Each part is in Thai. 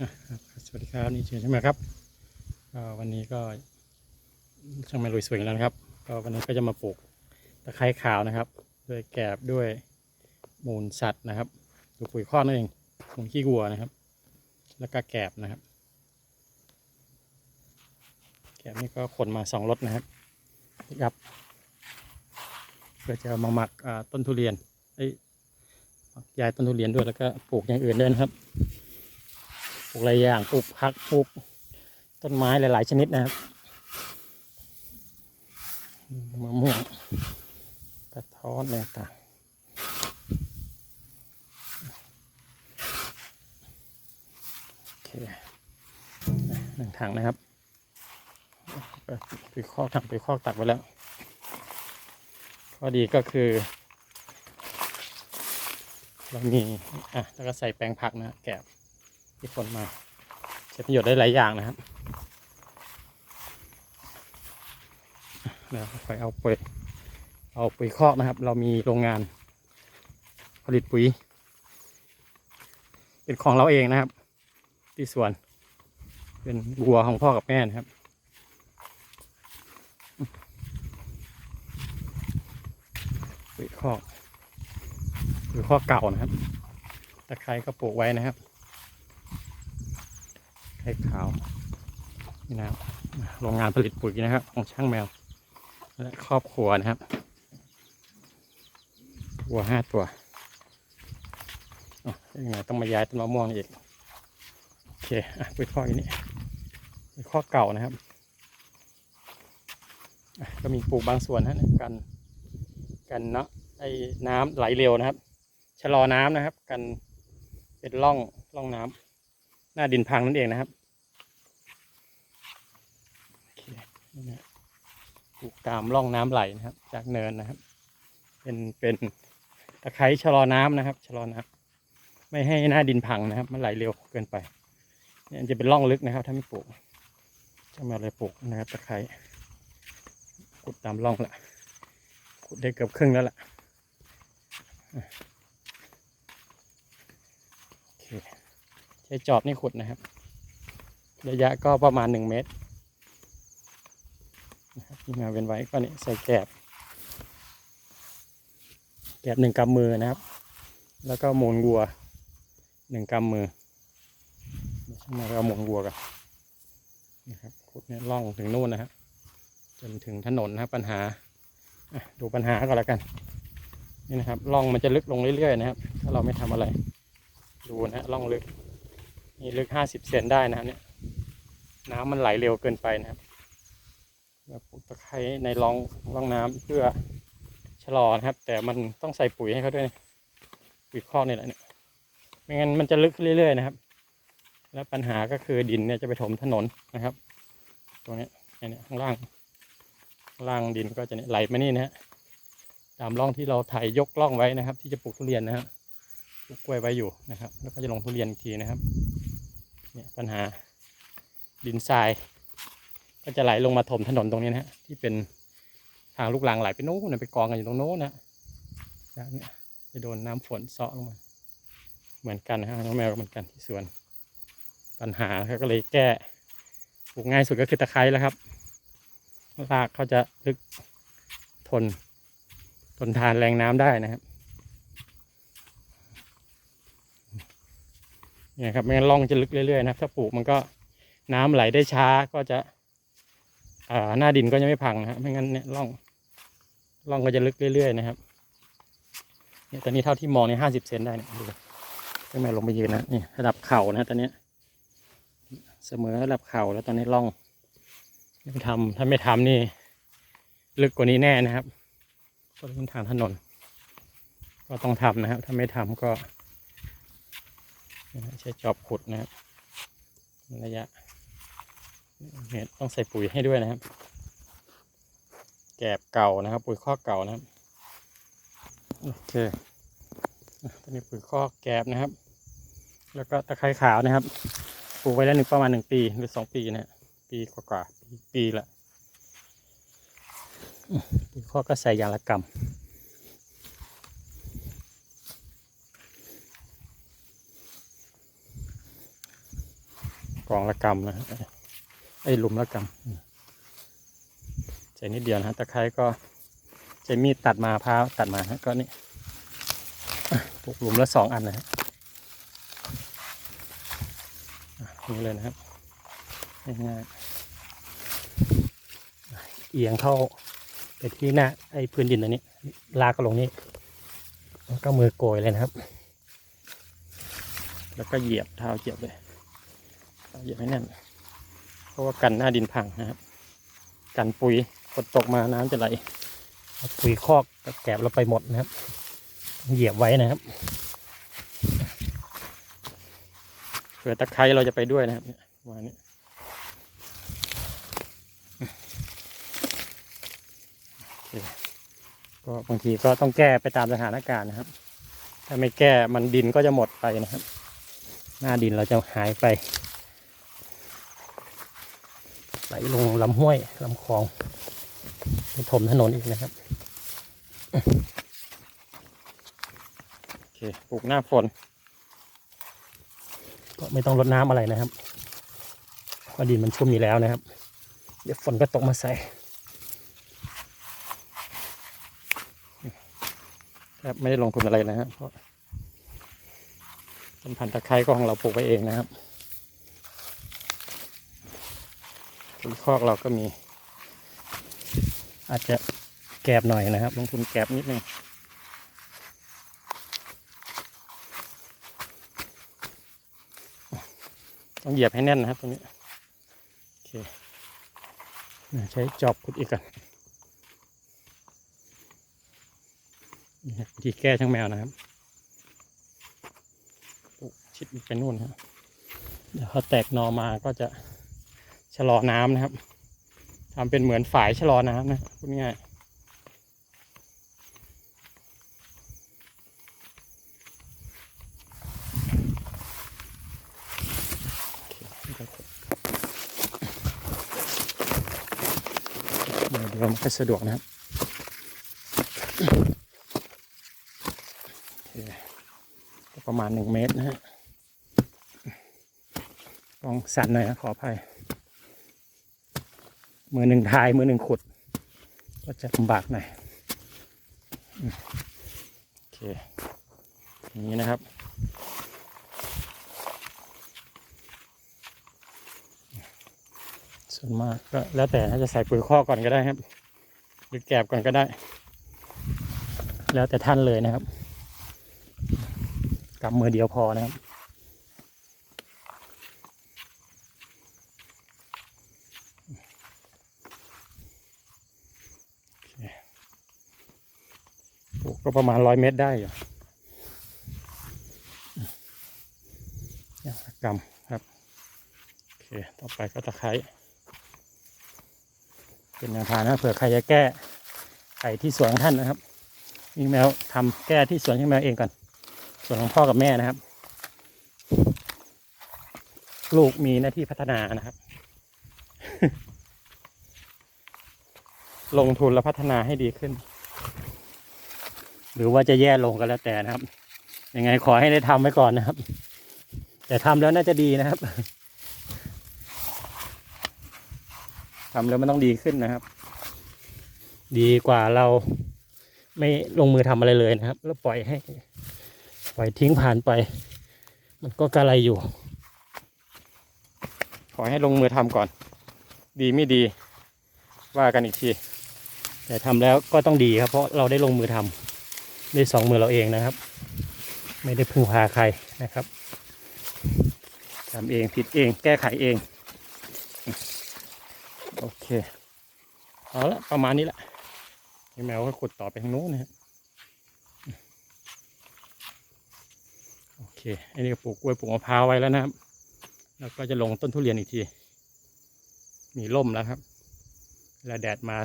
สวัสดีครับนี่เชิญใช่ไหมครับวันนี้ก็ช่างแม่ลุยสวยแล้วนะครับก็วันนี้ก็จะมาปลูกตะไคร้ขาวนะครับ ด้วยแกบด้วยมูลสัตว์นะครับดูปุ๋ยข้อนั่นเองมูลขี้วัวนะครับ แล้วก็แกบนะครับ แกบนี่ก็ขนมาสองรถนะครับครับเพื่อจะมาหมักต้นทุเรียนไอ้ยายต้นทุเรียนด้วยแล้วก็ปลูกอย่างอื่นด้วยนะครับ ปลูกหลายอย่างปลูกผักปลูกต้นไม้หลาย ๆ ชนิดนะครับมะม่วงกระท้อนอะไรต่างโอเคหนึ่งถังนะครับไปคอกทำไปคอกตักไว้แล้วข้อดีก็คือเรามีอะแล้วก็ใส่แปลงผักนะแกบ ที่ฝนมาใช้ประโยชน์ได้หลายอย่างนะครับแล้วไปเอาปุ๋ยเอาปุ๋ยคอกนะครับ เรามีโรงงาน ผลิตปุ๋ย เป็นของเราเองนะครับ ที่สวน เป็นวัวของพ่อกับแม่นะครับปุ๋ยคอกปุ๋ยคอกเก่านะครับตะไคร้ก็ปลูกไว้นะครับ ไข่ขาวนี่นะครับโรงงานผลิตปุ๋ยนะครับ ของช่างแมว และครอบครัวนะครับวัวห้าตัวอ๋อยังไงต้องมาย้ายต้นมะม่วงอีกโอเคอะไปข้ออันนี้ข้อเก่านะครับก็มีปลูกบางส่วนนะกันกันเนาะไอ้น้ำไหลเร็วนะครับ ชะลอน้ำนะครับ กันเป็นร่องร่องน้ำ น้าดินพังนั่นเองนะครับปลูกตามร่องน้ำไหลนะครับ จากเนินนะครับ เป็นเป็นตะไคร้ชะลอน้ำนะครับชะลอน้ำไม่ให้หน้าดินพังนะครับ มันไหลเร็วเกินไปเนี่ยจะเป็นร่องลึกนะครับ ถ้าไม่ปลูกจะมาเลยปลูกนะครับตะไคร้ขุดตามร่องละขุดได้เกือบครึ่งแล้วล่ะอะโอเค ใช้จอบนี่ขุดนะครับ ระยะก็ประมาณหนึ่งเมตรนะครับที่มาเว้นไว้ก็นี่ใส่แกบแกบหนึ่งกำมือนะครับ แล้วก็มูลวัวหนึ่งกำมือมาเอาหมูลวัวกันนะครับขุดเนี่ยล่องถึงนู่นนะครับจนถึงถนนนะครับปัญหาดูปัญหาก็แล้วกันนี่นะครับล่องมันจะลึกลงเรื่อยๆนะครับ ถ้าเราไม่ทำอะไร ดูนะฮะล่องลึก นี่ลึกห้าสิบเซนได้นะครับเนี่ยน้ำมันไหลเร็วเกินไปนะครับแล้วปลูกตะไคร้ในร่องร่องน้ำเพื่อชะลอนะครับ แต่มันต้องใส่ปุ๋ยให้เขาด้วยปุ๋ยคอกนี่แหละเนี่ยไม่งั้นมันจะลึกขึ้นเรื่อยๆนะครับ แล้วปัญหาก็คือดินเนี่ยจะไปถมถนนนะครับ ตรงนี้ยเนี่ยข้างล่างล่างดินก็จะไหลมานี่นะฮะตามร่องที่เราไถยกร่องไว้นะครับ ที่จะปลูกทุเรียนนะฮะปลูกกล้วยไว้อยู่นะครับ แล้วก็จะลงทุเรียนอีกทีนะครับ เนี่ยปัญหาดินทราย ก็จะไหลลงมาถมถนนตรงนี้นะฮะที่เป็นทางลูกหลังไหลไปโน้นไปกองกันอยู่ตรงโน้นนะจากเนี่ยจะโดนน้ำฝนเซาะลงมา เหมือนกันนะฮะน้องแมวก็เหมือนกันที่สวน ปัญหาก็เลยแก้ปลูกง่ายสุดก็คือตะไคร้แล้วครับรากเขาจะลึกทนทนทานแรงน้ำได้นะครับ เนี่ยครับไม่งั้นร่องจะลึกเรื่อยๆนะครับถ้าปลูกมันก็น้ำไหลได้ช้าก็จะอ่าหน้าดินก็จะไม่พังนะครับไม่งั้นเนี่ยร่องร่องก็จะลึกเรื่อยๆนะครับเนี่ยตอนนี้เท่าที่มองในห้าสิบเซนได้เนี่ยดูให้แม่ลงไปยืนนะนี่ระดับเข่านะตอนนี้เสมอระดับเข่าแล้วตอนนี้ร่องไม่ทำถ้าไม่ทำนี่ ลึกกว่านี้แน่นะครับก็เป็นทางถนน ก็ต้องทำนะครับ ถ้าไม่ทำก็ ใช้จอบขุดนะครับระยะเนี่ยต้องใส่ปุ๋ยให้ด้วยนะครับ แกบเก่านะครับ ปุ๋ยข้อกเก่านะครับโอเคอะตอนนี้ปุ๋ยข้อกแกบนะครับ แล้วก็ตะไคร้ขาวนะครับปลูกไว้แล้วหนึ่งประมาณหนึ่งปีหรือสองปีนะปีกว่าๆปีปีละปุ๋ยข้อกก็ใส่ยางละกำโกองละกำนะฮะไอ้หลุมละกำใส่นิดเดียวนะฮะตะไคร้ก็ใช้มีดตัดมาพร้าวตัดมาฮะก็นี่ปลูกหลุมละสองอันนะฮะนี่เลยนะครับง่ายๆเอียงเข้าไปที่หน้าไอ้พื้นดินอันนี้ลากลงนี่แล้วก็มือโกยเลยนะครับ แล้วก็เหยียบเท้าเหยียบเลย เหยียบให้แน่น เพราะว่ากันหน้าดินพังนะครับ กันปุ๋ยฝนตกมาน้ำจะไหลปุ๋ยคอกแกบเราไปหมดนะครับ เหยียบไว้นะครับเผื่อตะไคร้เราจะไปด้วยนะครับเนี่ยประมาณนี้ก็บางทีก็ต้องแก้ไปตามสถานการณ์นะครับ ถ้าไม่แก้มันดินก็จะหมดไปนะครับ หน้าดินเราจะหายไป ไหลลงลำห้วยลำคลองไปถมถนนอีกนะครับโอเคปลูกหน้าฝน ก็ไม่ต้องรดน้ำอะไรนะครับเพราะดินมันชุ่มอยู่แล้วนะครับ เดี๋ยวฝนก็ตกมาใส่ครับไม่ได้ลงทุนอะไรนะครับเพราะต้นพันธุ์ตะไคร้ก็ของเราปลูกไว้เองนะครับ ปุ๋ยคอกเราก็มี อาจจะแกบหน่อยนะครับ ลงทุนแกบนิดนึงต้องเหยียบให้แน่นนะครับตรงนี้โอเคใช้จอบขุดอีกก่อนนี่ครับวิธีแก้ช่างแมวนะครับชิดไปนู่นครับเดี๋ยวเขาแตกนอมาก็จะ ชะลอน้ำนะครับทำเป็นเหมือนฝายชะลอน้ำนะพูดง่ายเดี๋ยวเดี๋ยวมันก็สะดวกนะครับประมาณหนึ่งเมตรนะฮะลองสั่นหน่อยนะขออภัย มือหนึ่งทายมือหนึ่งขุด ก็จะลำบากหน่อยโอเคอย่างนี้นะครับส่วนมากก็แล้วแต่ถ้าจะใส่ปุ๋ยข้อกก่อนก็ได้ครับ หรือแกบก่อนก็ได้ แล้วแต่ท่านเลยนะครับกำมือเดียวพอนะครับ ก็ประมาณร้อยเมตรได้อยู่อย่างละกำครับโอเคต่อไปก็ตะไคร้เป็นแนวทางนะเผื่อใครจะแก้ไข่ที่สวนของท่านนะครับนี่แมวทำแก้ที่สวนของแมวเองก่อนส่วนของพ่อกับแม่นะครับ ลูกมีหน้าที่พัฒนานะครับ ลงทุนและพัฒนาให้ดีขึ้น หรือว่าจะแย่ลงก็แล้วแต่นะครับ ยังไงขอให้ได้ทำไว้ก่อนนะครับ แต่ทำแล้วน่าจะดีนะครับทำแล้วมันต้องดีขึ้นนะครับ ดีกว่าเราไม่ลงมือทำอะไรเลยนะครับ แล้วปล่อยให้ ปล่อยทิ้งผ่านไป มันก็กระไรอยู่ ขอให้ลงมือทำก่อน ดีไม่ดีว่ากันอีกทีแต่ทำแล้วก็ต้องดีครับเพราะเราได้ลงมือทำ ด้วยสองมือเราเองนะครับ ไม่ได้พึ่งพาใครนะครับทำเองผิดเองแก้ไขเอง โอเค เอาละประมาณนี้แหละแมวก็ขุดต่อไปทางโน้นนะครับโอเค อันนี้ก็ปลูกกล้วยปลูกมะพร้าวไว้แล้วนะครับ แล้วก็จะลงต้นทุเรียนอีกที มีร่มแล้วครับเวลาแดดมา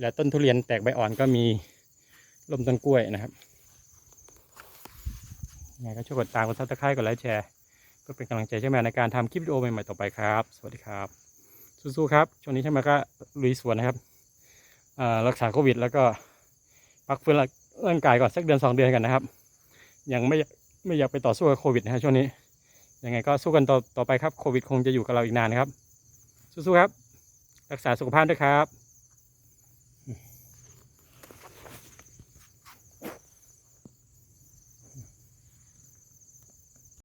แล้วต้นทุเรียนแตกใบอ่อนก็มี ร่มต้นกล้วยนะครับยังไงก็ช่วยกดตามกดซับสไครต์กดไลค์แชร์เพื่อเป็นกำลังใจให้แมวในการทำคลิปวิดีโอใหม่ๆต่อไปครับ สวัสดีครับ สู้ๆครับ ช่วงนี้ใช่ไหมก็ลุยสวนนะครับรักษาโควิด แล้วก็พักฟื้นร่างกายก่อนสักเดือนสองเดือนกันนะครับ ยังไม่ไม่อยากไปต่อสู้กับโควิดนะฮะช่วงนี้ ยังไงก็สู้กันต่อต่อไปครับ โควิดคงจะอยู่กับเราอีกนานนะครับ สู้ๆครับ รักษาสุขภาพด้วยครับ